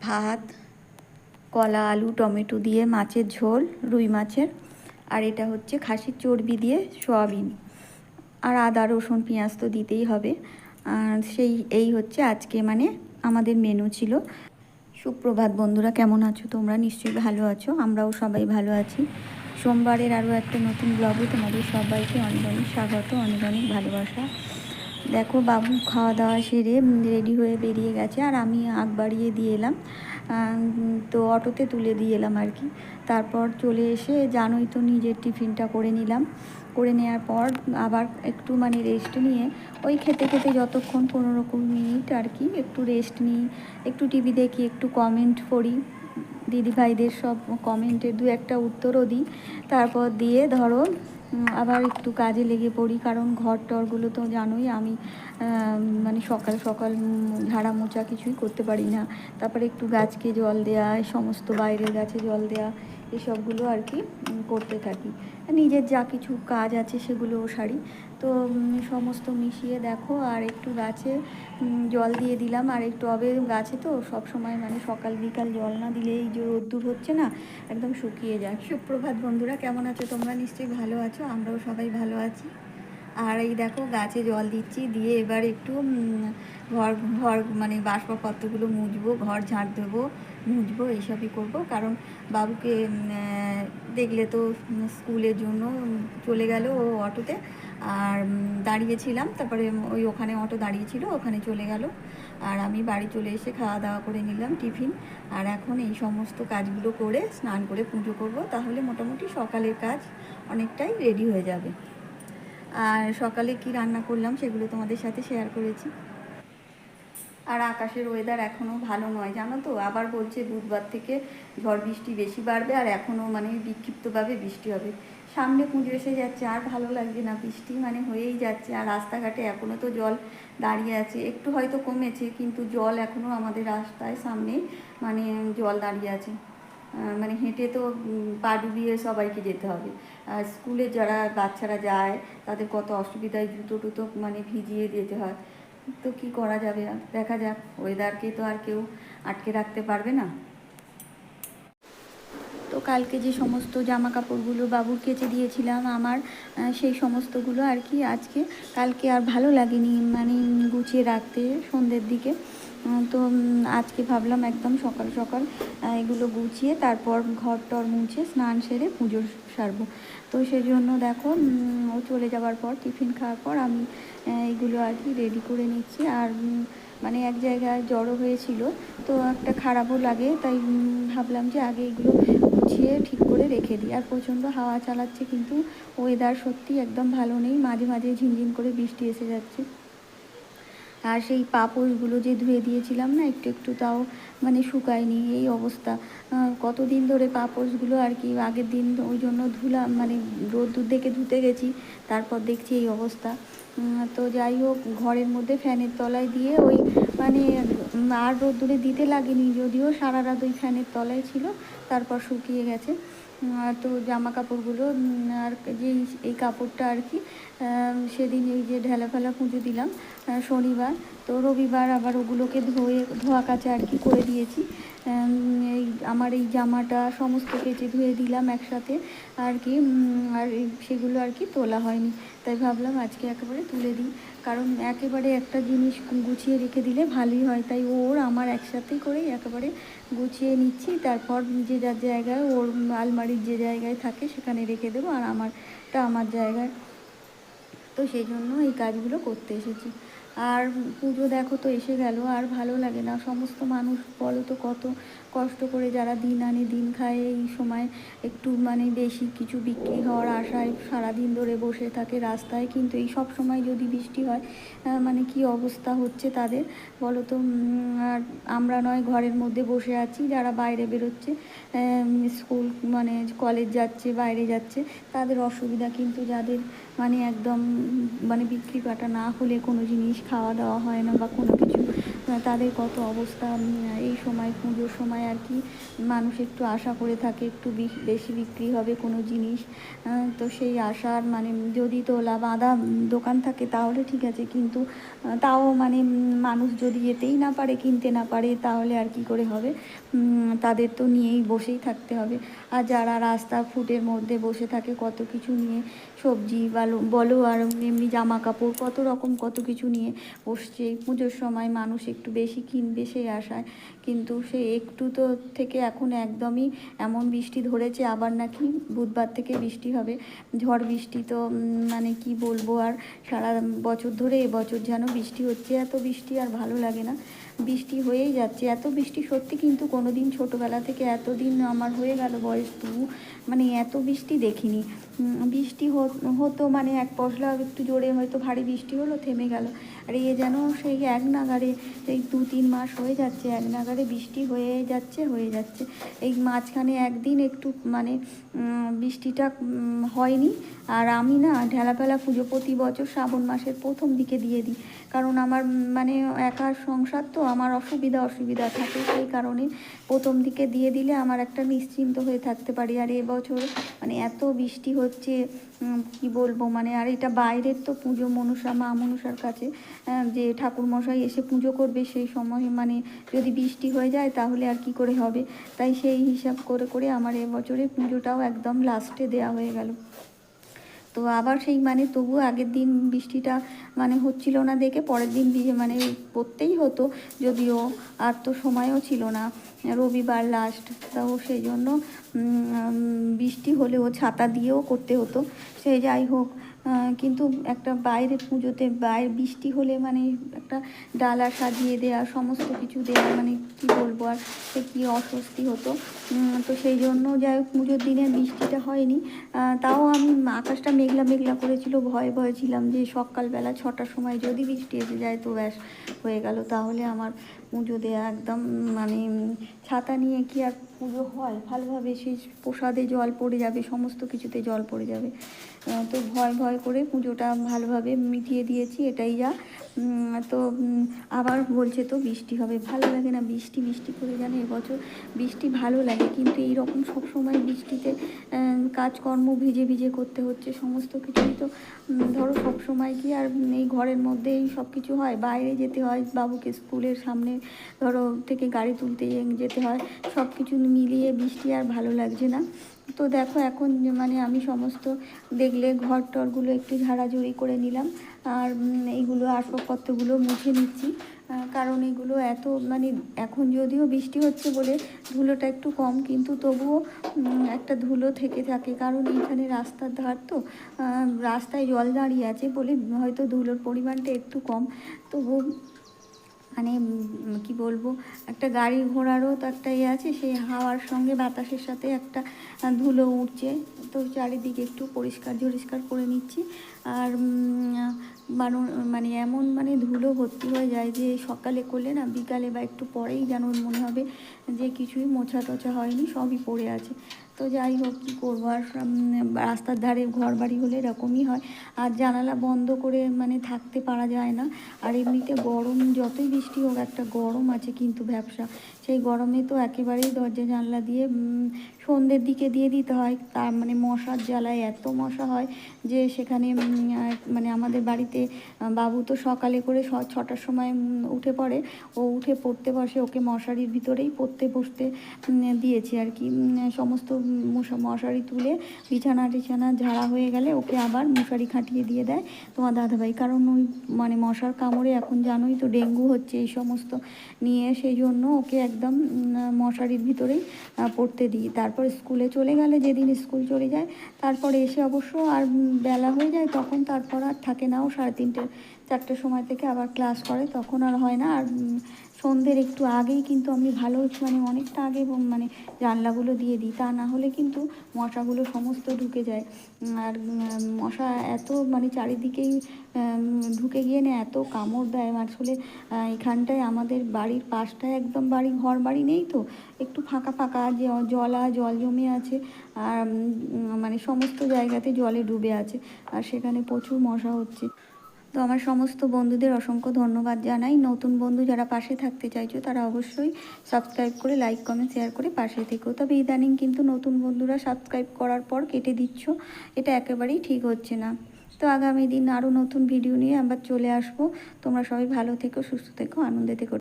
ভাত, কলা, আলু, টমেটো দিয়ে মাছের ঝোল, রুই মাছের। আর এটা হচ্ছে খাসির চর্বি দিয়ে সোয়াবিন। আর আদা, রসুন, পেঁয়াজ তো দিতেই হবে। আর সেই, এই হচ্ছে আজকে মানে আমাদের মেনু ছিল। সুপ্রভাত বন্ধুরা, কেমন আছো তোমরা? নিশ্চয়ই ভালো আছো। আমরাও সবাই ভালো আছি। সোমবারের আরও একটা নতুন ব্লগে তোমাদের সবাইকে অনেক অনেক স্বাগত, অনেক অনেক ভালোবাসা। দেখো বাবু খাওয়া দাওয়া সেরে রেডি হয়ে বেরিয়ে গেছে আর আমি আগ বাড়িয়ে দিয়ে এলাম। তো অটোতে তুলে দিয়ে এলাম আর কি। তারপর চলে এসে জানোই তো নিজের টিফিনটা করে নিলাম। করে নেওয়ার পর আবার একটু মানে রেস্ট নিয়ে ওই খেতে খেতে যতক্ষণ পনেরো কুড়ি মিনিট আর কি একটু রেস্ট নিই, একটু টিভি দেখি, একটু কমেন্ট করি দিদি ভাইদের সব কমেন্টের দু একটা উত্তরও দিই। তারপর দিয়ে ধরো আবার একটু কাজে লেগে পড়ি, কারণ ঘর টরগুলো তো জানোই আমি মানে সকাল সকাল ঝাড়া মোচা কিছুই করতে পারি না। তারপরে একটু গাছকে জল দেয়া সমস্ত বাইরের গাছে জল দেয়া, এসবগুলো আর কি করতে থাকি। নিজের যা কিছু কাজ আছে সেগুলোও সারি। তো সমস্ত মিশিয়ে দেখো, আর একটু গাছে জল দিয়ে দিলাম। আর একটু টবে গাছে তো, সব সময় মানে সকাল বিকাল জল না দিলে এই যে রোদ্দুর হচ্ছে না, একদম শুকিয়ে যায়। সুপ্রভাত বন্ধুরা, কেমন আছো? তোমরা নিশ্চয়ই ভালো আছো, আমরাও সবাই ভালো আছি। আর এই দেখো গাছে জল দিচ্ছি, দিয়ে এবার একটু ঘর ঘর মানে বাসবাবপত্রগুলো মুছবো, ঘর ঝাড় দেবো, মুছবো, এইসবই করব। কারণ বাবুকে দেখলে তো স্কুলের জন্য চলে গেল ও অটোতে। আর দাঁড়িয়েছিলাম, তারপরে ওই ওখানে অটো দাঁড়িয়েছিল, ওখানে চলে গেল। আর আমি বাড়ি চলে এসে খাওয়া দাওয়া করে নিলাম টিফিন। আর এখন এই সমস্ত কাজগুলো করে, স্নান করে পুজো করব, তাহলে মোটামুটি সকালের কাজ অনেকটাই রেডি হয়ে যাবে। আর সকালে কি রান্না করলাম সেগুলো তোমাদের সাথে শেয়ার করেছি। আর আকাশের ওয়েদার এখনও ভালো নয়, জানো তো? আবার বলছে বুধবার থেকে ঝড় বৃষ্টি বেশি বাড়বে আর এখনও মানে বিক্ষিপ্তভাবে বৃষ্টি হবে। সামনে পুজো এসে যাচ্ছে, আর ভালো লাগছে না, বৃষ্টি মানে হয়েই যাচ্ছে। আর রাস্তাঘাটে এখনও তো জল দাঁড়িয়ে আছে। একটু হয়তো কমেছে, কিন্তু জল এখনও আমাদের রাস্তায় সামনে মানে জল দাঁড়িয়ে আছে। মানে হেঁটে তো পা ডুবিয়ে সবাইকে যেতে হবে। আর স্কুলে যারা বাচ্চারা যায়, তাদের কত অসুবিধায় জুতো টুতো মানে ভিজিয়ে যেতে হয়। তো কি করা যাবে? দেখা যাক ওয়েদারকে তো আর কেউ আটকে রাখতে পারবে না। তো কালকে যে সমস্ত জামা কাপড়গুলো বাবুর কেচে দিয়েছিলাম আমার সেই সমস্তগুলো আর কি আজকে। কালকে আর ভালো লাগেনি মানে গুছিয়ে রাখতে সন্ধ্যের দিকে। তো আজকে ভাবলাম একদম সকাল সকাল এগুলো গুছিয়ে তারপর ঘর টর মুছে স্নান সেরে পুজো সারবো। তো সেই জন্য দেখো ও চলে যাওয়ার পর, টিফিন খাওয়ার পর আমি এইগুলো আর কি রেডি করে নিচ্ছি। আর মানে এক জায়গায় জড়ো হয়েছিল, তো একটা খারাপও লাগে, তাই ভাবলাম যে আগে এগুলো গুছিয়ে ঠিক করে রেখে দিই। আর প্রচণ্ড হাওয়া চালাচ্ছে, কিন্তু ওয়েদার সত্যি একদম ভালো নেই। মাঝে মাঝে ঝিনঝিন করে বৃষ্টি এসে যাচ্ছে। আর সেই পাপড়গুলো যে ধুয়ে দিয়েছিলাম না, একটু একটু তাও মানে শুকায়নি এই অবস্থা। কতদিন ধরে পাপড়গুলো আর কি আগের দিন ওই জন্য ধুলাম মানে রোদ্দুর দেখে ধুতে গেছি, তারপর দেখছি এই অবস্থা। তো যাই হোক, ঘরের মধ্যে ফ্যানের তলায় দিয়ে ওই মানে আর রোদ্দুরে দিতে লাগেনি, যদিও সারা রাত ওই ফ্যানের তলায় ছিল, তারপর শুকিয়ে গেছে। তো জামা কাপড়গুলো আর যে এই- কাপড়টা আর কি সেদিন এই যে ঢেলা ফেলা পুজো দিলাম শনিবার। তো রবিবার আবার ওগুলোকে ধুয়ে ধোয়া কাচা আর কি করে দিয়েছি। এই আমার এই জামাটা সমস্ত কেচে ধুয়ে দিলাম একসাথে আর কি। আর সেগুলো আর কি তোলা হয়নি। তাই ভাবলাম আজকে একেবারে তুলে দিই। কারণ একেবারে একটা জিনিস গুছিয়ে রেখে দিলে ভালোই হয়। তাই ওর আমার একসাথেই করেই একেবারে গুছিয়ে নিচ্ছি। তারপর যে যার জায়গায় ওর আলমারির যে জায়গায় থাকে সেখানে রেখে দেবো। আর আমারটা আমার জায়গায়। তো সেই জন্য এই কাজগুলো করতে এসেছি। আর পুজো দেখো তো এসে গেল, আর ভালো লাগে না। সমস্ত মানুষ, বলো তো কত কষ্ট করে যারা দিন আনে দিন খায়, এই সময় একটু মানে বেশি কিছু বিক্রি হওয়ার আশায় সারাদিন ধরে বসে থাকে রাস্তায়। কিন্তু এই সব সময় যদি বৃষ্টি হয় মানে কি অবস্থা হচ্ছে তাদের? বলো তো আর আমরা নয়, ঘরের মধ্যে বসে আছি, যারা বাইরে বেরোচ্ছে স্কুল মানে কলেজ যাচ্ছে, বাইরে যাচ্ছে, তাদের অসুবিধা কিন্তু যাদের মানে একদম মানে বিক্রি কাটা না হলে কোনো জিনিস খাওয়া দাওয়া হয় না বা কোনো কিছু তাদের কত অবস্থা এই সময় পুজোর সময় আর কি, মানুষ একটু আশা করে থাকে, একটু বিশ- বিক্রি হবে কোনো জিনিস তো সেই আশার মানে যদি তোলা বাঁধা দোকান থাকে তাহলে ঠিক আছে, কিন্তু তাও মানে মানুষ যদি যেতেই না পারে, কিনতে না পারে, তাহলে আর কি করে হবে? তাদের তো নিয়েই বসেই থাকতে হবে। আর যারা রাস্তা ফুটের মধ্যে বসে থাকে, কত কিছু নিয়ে সবজি বলো বলো আর এমনি জামা কাপড় কত রকম কত কিছু নিয়ে বসছে। পুজোর সময় মানুষ একটু বেশি কিনবে সেই আশায়। কিন্তু সে একটু তো থেকে এখন একদমই এমন বৃষ্টি ধরেছে, আবার নাকি বুধবার থেকে বৃষ্টি হবে। ঝড় বৃষ্টি তো মানে কি বলব আর, সারা বছর ধরে এবছর যেন বৃষ্টি হচ্ছে, এত বৃষ্টি আর ভালো লাগে না। বৃষ্টি হয়েই যাচ্ছে। এত বৃষ্টি সত্যি কিন্তু কোনো দিন ছোটোবেলা থেকে এতদিন আমার হয়ে গেল বয়স তবু মানে এত বৃষ্টি দেখিনি। বৃষ্টি হতো মানে এক পশলা একটু জোরে হয়তো ভারী বৃষ্টি হলো, থেমে গেল। আর এ যেন সেই এক নাগারে এই দু, তিন মাস হয়ে যাচ্ছে, এক নাগারে বৃষ্টি হয়ে যাচ্ছে হয়ে যাচ্ছে। এই মাঝখানে একদিন একটু মানে বৃষ্টিটা হয়নি। আর আমি না ঢেলাপেলা পুজো প্রতি বছর শ্রাবণ মাসের প্রথম দিকে দিয়ে দিই। কারণ আমার মানে একার সংসার তো আমার অসুবিধা অসুবিধা থাকে সেই কারণে প্রথম দিকে দিয়ে দিলে আমার একটা নিশ্চিন্ত হয়ে থাকতে পারি। আর এবছর মানে এত বৃষ্টি হচ্ছে কি বলব মানে আর এটা বাইরের তো পুজো মনসা মা মনসার কাছে যে ঠাকুরমশাই এসে পুজো করবে সেই সময় মানে যদি বৃষ্টি হয়ে যায় তাহলে আর কি করে হবে? তাই সেই হিসাব করে করে আমার এবছরে পুজোটাও একদম লাস্টে দেয়া হয়ে গেল। তো আবার সেই মানে তবু আগের দিন বৃষ্টিটা মানে হচ্ছিল না দেখে পরের দিন মানে পড়তেই হতো যদিও আর তো সময়ও ছিল না। রবিবার লাস্ট তাও সেই জন্য বৃষ্টি হলেও ছাতা দিয়েও করতে হতো। সে যাই হোক কিন্তু একটা বাইরে পুজোতে বাইরে বৃষ্টি হলে মানে একটা ডালা সাজিয়ে দেওয়া সমস্ত কিছু দেওয়া মানে কি বলব আর সে কী অস্বস্তি হতো। তো সেই জন্য যাই হোক, পুজোর দিনে বৃষ্টিটা হয়নি। তাও আমি আকাশটা মেঘলা মেঘলা করেছিল, ভয়ে ভয়ে ছিলাম যে সকালবেলা ছটার সময় যদি বৃষ্টি এসে যায় তো ব্যাস হয়ে গেল। তাহলে আমার পুজো দেওয়া একদম মানে ছাতা নিয়ে কি আর পুজো হয়? ভালোভাবে সেই প্রসাদে জল পড়ে যাবে, সমস্ত কিছুতে জল পড়ে যাবে। তো ভয় ভয় করে পুজোটা ভালোভাবে মিটিয়ে দিয়েছি, এটাই যা। তো আবার বলছে তো বৃষ্টি হবে, ভালো লাগে না বৃষ্টি বৃষ্টি করে জানে এবছর বৃষ্টি ভালো লাগে, কিন্তু এই রকম সবসময় বৃষ্টিতে কাজকর্ম ভিজে ভিজে করতে হচ্ছে, সমস্ত কিছুই তো ধরো সবসময় কি আর এই ঘরের মধ্যেই সব কিছু হয়, বাইরে যেতে হয়, বাবুকে স্কুলের সামনে ধরো থেকে গাড়ি তুলতে যেতে হয় সব কিছু মিলিয়ে বৃষ্টি আর ভালো লাগছে না। তো দেখো এখন মানে আমি সমস্ত দেখলে ঘর টরগুলো একটু ঝাড়াঝুড়ি করে নিলাম। আর এইগুলো আসবাবপত্রগুলো মুছে নিচ্ছি। কারণ এগুলো এত মানে এখন যদিও বৃষ্টি হচ্ছে বলে ধুলোটা একটু কম, কিন্তু তবুও একটা ধুলো থেকে থাকে। কারণ এইখানে রাস্তার ধার তো রাস্তায় জল দাঁড়িয়ে আছে বলে হয়তো ধুলোর পরিমাণটা একটু কম। তবু মানে কি বলব একটা গাড়ি ঘোড়ারও তো একটা ইয়ে আছে সেই হাওয়ার সঙ্গে বাতাসের সাথে একটা ধুলো উঠছে তো চারিদিকে একটু পরিষ্কার ঝরিষ্কার করে নিচ্ছি। আর উম, মানু- মানে এমন মানে ধুলো ভর্তি হয়ে যায় যে সকালে করলে না বিকালে বা একটু পরেই যেন মনে হবে যে কিছুই মোছা টোছা হয়নি সবই পড়ে আছে। তো যাই হোক, কী করব? আর রাস্তার ধারে ঘর বাড়ি হলে এরকমই হয়। আর জানালা বন্ধ করে মানে থাকতে পারা যায় না। আর এমনিতে গরম, যতই বৃষ্টি হোক, একটা গরম আছে কিন্তু ব্যবসা। সেই গরমে তো একেবারেই দরজা জানলা দিয়ে সন্ধ্যের দিকে দিয়ে দিতে হয়। তার মানে মশার জ্বালায় এত মশা হয় যে সেখানে মানে আমাদের বাড়িতে বাবু তো সকালে করে ছটার সময় উঠে পড়ে। ও উঠে পড়তে বসে, ওকে মশারির ভিতরেই পড়তে বসতে দিয়েছি আর কি। সমস্ত মশারি তুলে বিছানা টিছানা ঝাড়া হয়ে গেলে ওকে আবার মশারি খাটিয়ে দিয়ে দেয় তোমার দাদাভাই। কারণ ওই মানে মশার কামড়ে এখন জানোই তো ডেঙ্গু হচ্ছে এই সমস্ত নিয়ে, সেই জন্য ওকে একদম মশারির ভিতরেই পড়তে দিই। তারপর স্কুলে চলে গেলে যেদিন স্কুল চলে যায়, তারপরে এসে অবশ্য আর বেলা হয়ে যায় তখন তারপর আর থাকে না ও সাড়ে তিনটে, চারটের সময় থেকে আবার ক্লাস করে, তখন আর হয় না। আর সন্ধ্যের একটু আগেই কিন্তু আমি ভালো মানে অনেকটা আগে মানে জানলাগুলো দিয়ে দিই, তা না হলে কিন্তু মশাগুলো সমস্ত ঢুকে যায়। আর মশা এত মানে চারিদিকেই ঢুকে গিয়ে না এত কামড় দেয়। আসলে এখানটায় আমাদের বাড়ির পাশটায় একদম বাড়ি, ঘর বাড়ি নেই তো, একটু ফাঁকা ফাঁকা যে জলা জল জমে আছে, আর মানে সমস্ত জায়গাতে জলে ডুবে আছে, আর সেখানে প্রচুর মশা হচ্ছে। তো আমার সমস্ত বন্ধুদের অসংখ্য ধন্যবাদ জানাই। নতুন বন্ধু যারা পাশে থাকতে চাইছো, তারা অবশ্যই সাবস্ক্রাইব করে লাইক কমেন্ট শেয়ার করে পাশে থেকো। তবে ইদানিং কিন্তু নতুন বন্ধুরা সাবস্ক্রাইব করার পর কেটে দিচ্ছ, এটা একেবারেই ঠিক হচ্ছে না। তো আগামী দিন আরও নতুন ভিডিও নিয়ে আবার চলে আসব। তোমরা সবাই ভালো থেকো, সুস্থ থেকো, আনন্দে থেকো।